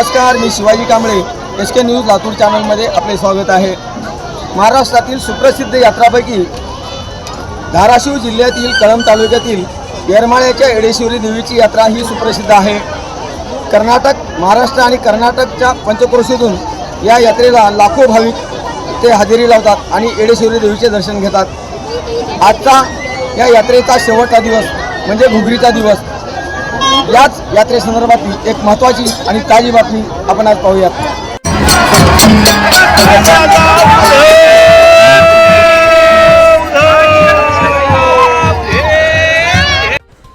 नमस्कार मी Shivaji Kamble. S K news Latur चॅनलमध्ये आपले स्वागत आहे. महाराष्ट्रातील सुप्रसिद्ध यात्रापैकी धाराशिव जिल्ह्यातील कळंब तालुक्यातील येरमाळ्याच्या येडेश्वरी देवीची यात्रा ही सुप्रसिद्ध आहे. कर्नाटक महाराष्ट्र आणि कर्नाटकच्या पंचक्रोशीतून या यात्रेला लाखो भाविक ते हजेरी लावतात आणि येडेश्वरी देवीचे दर्शन घेतात. आजचा या यात्रेचा शेवटचा दिवस म्हणजे घुगरीचा दिवस. याच यात्रेसंदर्भातली एक महत्त्वाची आणि ताजी बातमी आपण आज पाहूयात.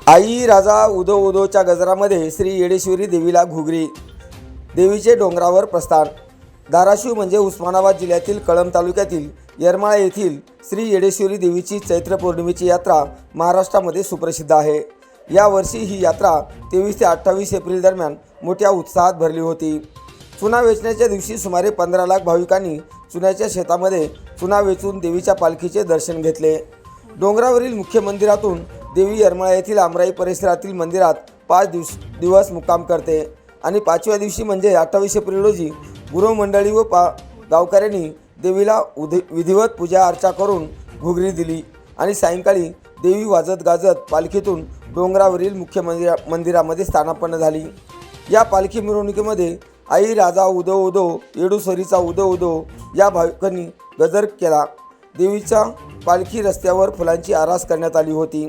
आई राजा उदो उदोच्या गजरामध्ये श्री येडेश्वरी देवीला घुगरी. देवीचे डोंगरावर प्रस्थान. धाराशिव म्हणजे उस्मानाबाद जिल्ह्यातील कळंब तालुक्यातील येरमाळा येथील श्री येडेश्वरी देवीची चैत्र पौर्णिमेची यात्रा महाराष्ट्रामध्ये सुप्रसिद्ध आहे. यावर्षी ही यात्रा तेवीस ते अठ्ठावीस एप्रिल दरम्यान मोठ्या उत्साहात भरली होती. चुना वेचण्याच्या दिवशी सुमारे पंधरा लाख भाविकांनी चुन्याच्या शेतामध्ये चुना वेचून देवीच्या पालखीचे दर्शन घेतले. डोंगरावरील मुख्य मंदिरातून देवी येरमाळा येथील आमराई परिसरातील मंदिरात पाच दिवस दिवस मुक्काम करते आणि पाचव्या दिवशी म्हणजे अठ्ठावीस एप्रिल रोजी गुरुमंडळी व पा गावकऱ्यांनी देवीला उदि विधिवत पूजा अर्चा करून घुगरी दिली आणि सायंकाळी देवी वाजत गाजत पालखीतून डोंगरावरील मुख्य मंदिरा मंदिरामध्ये स्थानापन्न झाली. या पालखी मिरवणुकीमध्ये आई राजा उदो उदो येडूसरीचा उदो उदो या भाविकांनी गजर केला. देवीच्या पालखी रस्त्यावर फुलांची आरास करण्यात आली होती.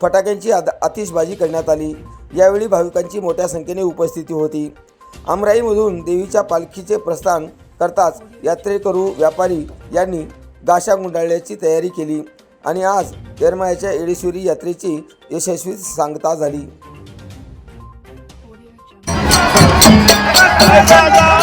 फटाक्यांची आद आतिषबाजी करण्यात आली. यावेळी भाविकांची मोठ्या संख्येने उपस्थिती होती. अमराईमधून देवीच्या पालखीचे प्रस्थान करताच यात्रेकरू व्यापारी यांनी गाशा गुंडाळण्याची तयारी केली. आणि आज येरमायाच्या एडेश्वरी यात्रेची यशस्वी सांगता झाली.